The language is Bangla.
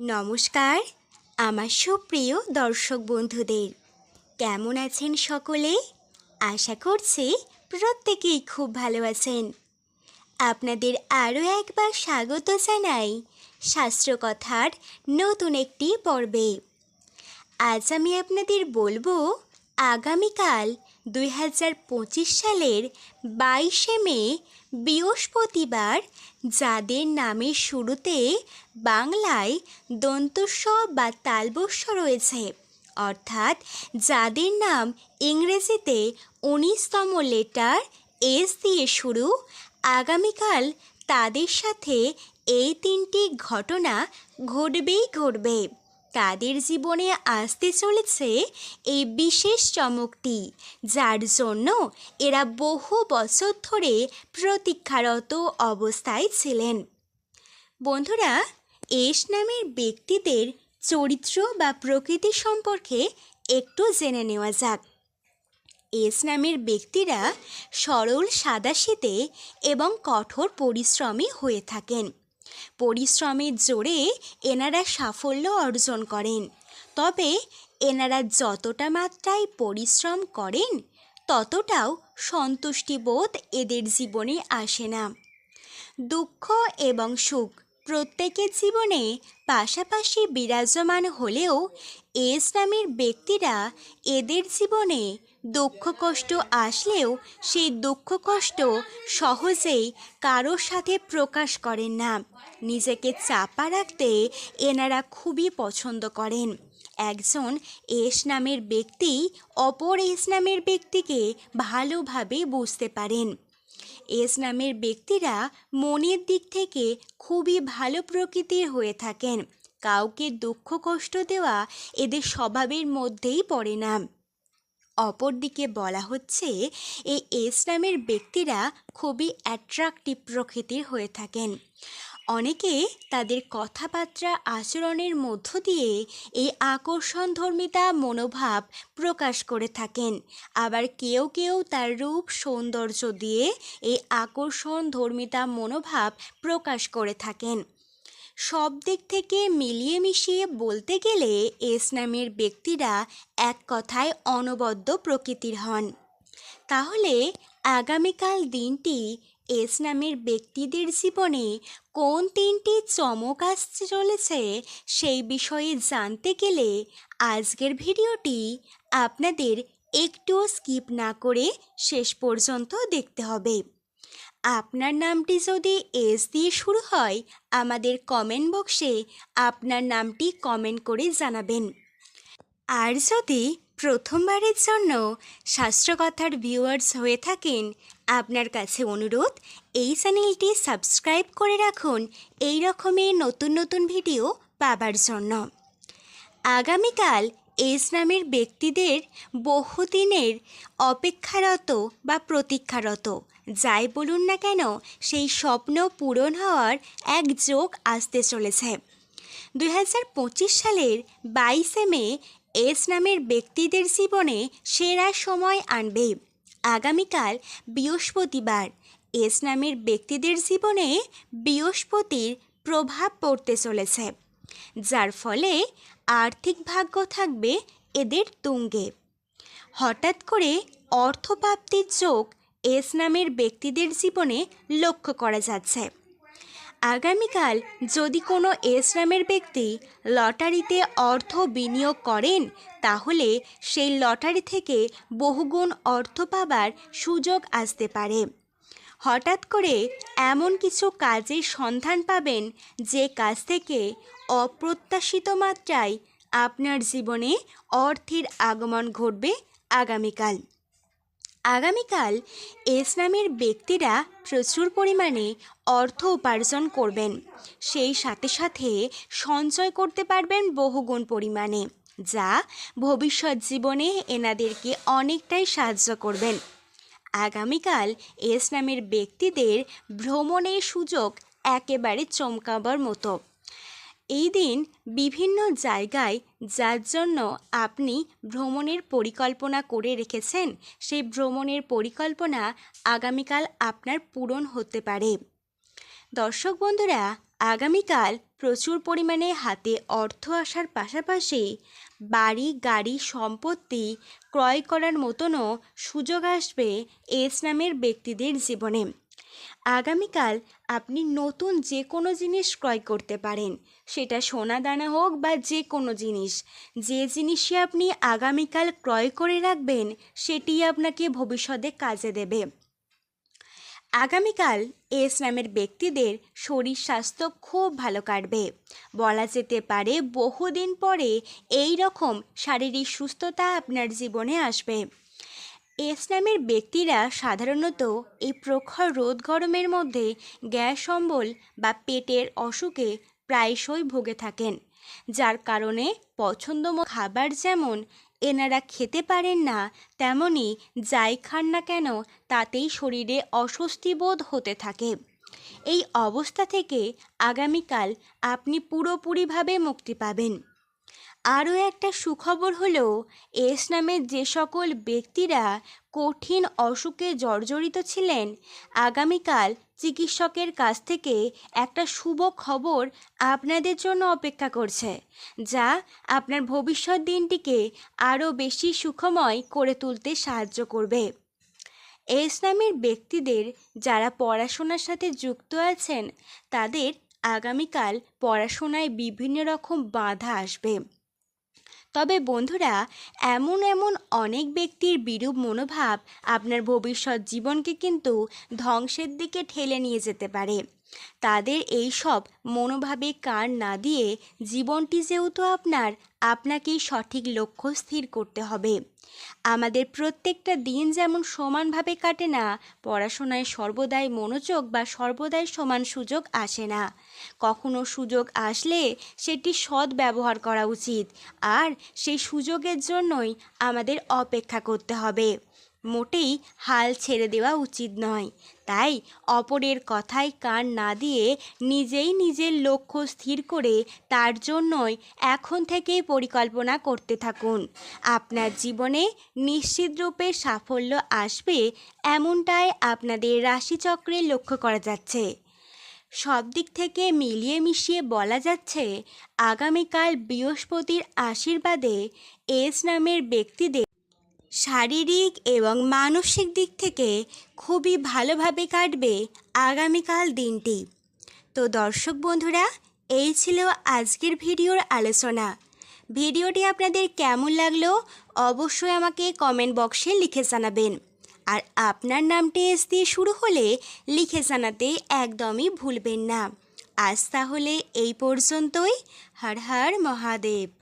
নমস্কার, আমার সুপ্রিয় দর্শক বন্ধুদের। কেমন আছেন সকলে? আশা করছি প্রত্যেকেই খুব ভালো আছেন। আপনাদের আরও একবার স্বাগত জানাই শাস্ত্রকথার নতুন একটি পর্বে। আজ আমি আপনাদের বলব, আগামীকাল দুই হাজার পঁচিশ সালের বাইশে মে বৃহস্পতিবার যাদের নামের শুরুতে বাংলায় দন্তস্ব বা তালবস্য রয়েছে, অর্থাৎ যাদের নাম ইংরেজিতে উনিশতম লেটার এস দিয়ে শুরু, আগামীকাল তাদের সাথে এই তিনটি ঘটনা ঘটবেই ঘটবে। তাদের জীবনে আসতে চলেছে এই বিশেষ চমকটি, যার জন্য এরা বহু বছর ধরে প্রতীক্ষারত অবস্থায় ছিলেন। বন্ধুরা এস নামের ব্যক্তিদের চরিত্র বা প্রকৃতি সম্পর্কে একটু জেনে নেওয়া যাক। এস নামের ব্যক্তিরা সরল সাদাশীতে এবং কঠোর পরিশ্রমী হয়ে থাকেন। পরিশ্রমের জোরে এনারা সাফল্য অর্জন করেন। তবে এনারা যতটা মাত্রায় পরিশ্রম করেন, ততটাও সন্তুষ্টিবোধ এদের জীবনে আসে না। দুঃখ এবং সুখ প্রত্যেকের জীবনে পাশাপাশি বিরাজমান হলেও এস নামের ব্যক্তিরা এদের জীবনে দুঃখ কষ্ট আসলেও সেই দুঃখ কষ্ট সহজেই কারোর সাথে প্রকাশ করেন না। নিজেকে চাপা রাখতে এনারা খুবই পছন্দ করেন। একজন এস নামের ব্যক্তি অপর এস নামের ব্যক্তিকে ভালোভাবে বুঝতে পারেন। এস নামের ব্যক্তিরা মনের দিক থেকে খুবই ভালো প্রকৃতির হয়ে থাকেন। কাউকে দুঃখ, কষ্ট দেওয়া এদের স্বভাবের মধ্যেই পড়ে না। অপরদিকে বলা হচ্ছে, এই এস নামের ব্যক্তিরা খুবই অ্যাট্রাক্টিভ প্রকৃতির হয়ে থাকেন। অনেকে তাদের কথাবার্তা আচরণের মধ্য দিয়ে এই আকর্ষণ ধর্মিতা মনোভাব প্রকাশ করে থাকেন। আবার কেউ কেউ তার রূপ, সৌন্দর্য দিয়ে এই আকর্ষণ ধর্মিতা মনোভাব প্রকাশ করে থাকেন। সব দিক থেকে মিলিয়ে মিশিয়ে বলতে গেলে এস নামের ব্যক্তিরা এক কথায় অনবদ্য প্রকৃতির হন। তাহলে আগামীকাল দিনটি এস নামের ব্যক্তিদের জীবনে কোন তিনটি চমক আসতে চলেছে সেই বিষয়ে জানতে গেলে আজকের ভিডিওটি আপনাদের একটুও স্কিপ না করে শেষ পর্যন্ত দেখতে হবে। আপনার নামটি যদি এস দিয়ে শুরু হয়, আমাদের কমেন্ট বক্সে আপনার নামটি কমেন্ট করে জানাবেন। আর যদি প্রথমবারের জন্য শাস্ত্রকথার ভিউয়ার্স হয়ে থাকেন আপনার কাছে অনুরোধ, এই চ্যানেলটি সাবস্ক্রাইব করে রাখুন। এই রকমের নতুন নতুন ভিডিও পাবার জন্য। আগামীকাল এস নামের ব্যক্তিদের বহুদিনের অপেক্ষারত বা প্রতীক্ষারত। যাই বলুন না কেন, সেই স্বপ্ন পূরণ হওয়ার এক যোগ আসতে চলেছে। দু হাজার পঁচিশ সালের বাইশে মে এস নামের ব্যক্তিদের জীবনে সেরা সময় আনবে। আগামীকাল বৃহস্পতিবার। এস নামের ব্যক্তিদের জীবনে বৃহস্পতির প্রভাব পড়তে চলেছে, যার ফলে আর্থিক ভাগ্য থাকবে এদের তুঙ্গে। হঠাৎ করে অর্থপ্রাপ্তির চোখ এস নামের ব্যক্তিদের জীবনে লক্ষ্য করা যাচ্ছে। আগামীকাল যদি কোনো এস নামের ব্যক্তি লটারিতে অর্থ বিনিয়োগ করেন, তাহলে সেই লটারি থেকে বহুগুণ অর্থ পাবার সুযোগ আসতে পারে। হঠাৎ করে এমন কিছু কাজের সন্ধান পাবেন যে কাজ থেকে অপ্রত্যাশিত মাত্রায় আপনার জীবনে অর্থের আগমন ঘটবে আগামীকাল। আগামীকাল এস নামের ব্যক্তিরা প্রচুর পরিমাণে অর্থ উপার্জন করবেন। সেই সাথে সাথে সঞ্চয় করতে পারবেন বহুগুণ পরিমাণে, যা ভবিষ্যৎ জীবনে এনাদেরকে অনেকটাই সাহায্য করবেন। আগামীকাল এস নামের ব্যক্তিদের ভ্রমণের সুযোগ একেবারে চমকাবার মতো। এই দিন বিভিন্ন জায়গায় যার জন্য আপনি ভ্রমণের পরিকল্পনা করে রেখেছেন, সেই ভ্রমণের পরিকল্পনা আগামীকাল আপনার পূরণ হতে পারে। দর্শক বন্ধুরা, আগামীকাল প্রচুর পরিমাণে হাতে অর্থ আসার পাশাপাশি বাড়ি গাড়ি সম্পত্তি ক্রয় করার মতনও সুযোগ আসবে এস নামের ব্যক্তিদের জীবনে। আগামীকাল আপনি নতুন যে কোনো জিনিস ক্রয় করতে পারেন। সেটা সোনা দানা হোক বা যে কোনো জিনিস। যে জিনিসই আপনি আগামীকাল ক্রয় করে রাখবেন, সেটি আপনাকে ভবিষ্যতে কাজে দেবে। আগামীকাল এস নামের ব্যক্তিদের শরীর স্বাস্থ্য খুব ভালো কাটবে। বলা যেতে পারে বহুদিন পরে এই রকম শারীরিক সুস্থতা আপনার জীবনে আসবে। এস নামের ব্যক্তিরা সাধারণত এই প্রখর রোদ গরমের মধ্যে গ্যাস অম্বল বা পেটের অসুখে প্রায়শই ভুগে থাকেন, যার কারণে পছন্দমতো খাবার যেমন এনারা খেতে পারেন না, তেমনি যাই খান না কেন তাতেই শরীরে অস্বস্তি বোধ হতে থাকে। এই অবস্থা থেকে আগামীকাল আপনি পুরোপুরিভাবে মুক্তি পাবেন। আরও একটা সুখবর হলো, এস নামের যে সকল ব্যক্তিরা কঠিন অসুখে জর্জরিত ছিলেন, আগামীকাল চিকিৎসকের কাছ থেকে একটা শুভ খবর আপনাদের জন্য অপেক্ষা করছে, যা আপনার ভবিষ্যৎ দিনটিকে আরও বেশি সুখময় করে তুলতে সাহায্য করবে। এস নামের ব্যক্তিদের যারা পড়াশোনার সাথে যুক্ত আছেন, তাদের আগামীকাল পড়াশোনায় বিভিন্ন রকম বাধা আসবে। তবে বন্ধুরা, এমন এমন অনেক ব্যক্তির বিরূপ মনোভাব আপনার ভবিষ্যৎ জীবনকে কিন্তু ধ্বংসের দিকে ঠেলে নিয়ে যেতে পারে। তাদের এই সব মনোভাবে কান না দিয়ে জীবনটি যেহেতু আপনার, আপনাকেই সঠিক লক্ষ্য স্থির করতে হবে। আমাদের প্রত্যেকটা দিন যেমন সমানভাবে কাটে না, পড়াশোনায় সর্বদাই মনোযোগ বা সর্বদাই সমান সুযোগ আসে না। কখনো সুযোগ আসলে সেটি সৎ ব্যবহার করা উচিত, আর সেই সুযোগের জন্যই আমাদের অপেক্ষা করতে হবে। মোটেই হাল ছেড়ে দেওয়া উচিত নয়। তাই অপরের কথায় কান না দিয়ে নিজেই নিজের লক্ষ্য স্থির করে তার জন্যই এখন থেকেই পরিকল্পনা করতে থাকুন। আপনার জীবনে নিশ্চিতরূপে সাফল্য আসবে এমনটাই আপনাদের রাশিচক্রে লক্ষ্য করা যাচ্ছে। সব দিক থেকে মিলিয়ে মিশিয়ে বলা যাচ্ছে, আগামীকাল বৃহস্পতির আশীর্বাদে এস নামের ব্যক্তিদের শারীরিক এবং মানসিক দিক থেকে খুবই ভালোভাবে কাটবে আগামীকাল দিনটি। তো দর্শক বন্ধুরা, এই ছিল আজকের ভিডিওর আলোচনা। ভিডিওটি আপনাদের কেমন লাগল অবশ্যই আমাকে কমেন্ট বক্সে লিখে জানাবেন। আর আপনার নামটি এস দিয়ে শুরু হলে লিখে জানাতে একদমই ভুলবেন না। আজ তাহলে এই পর্যন্তই। হর হর মহাদেব।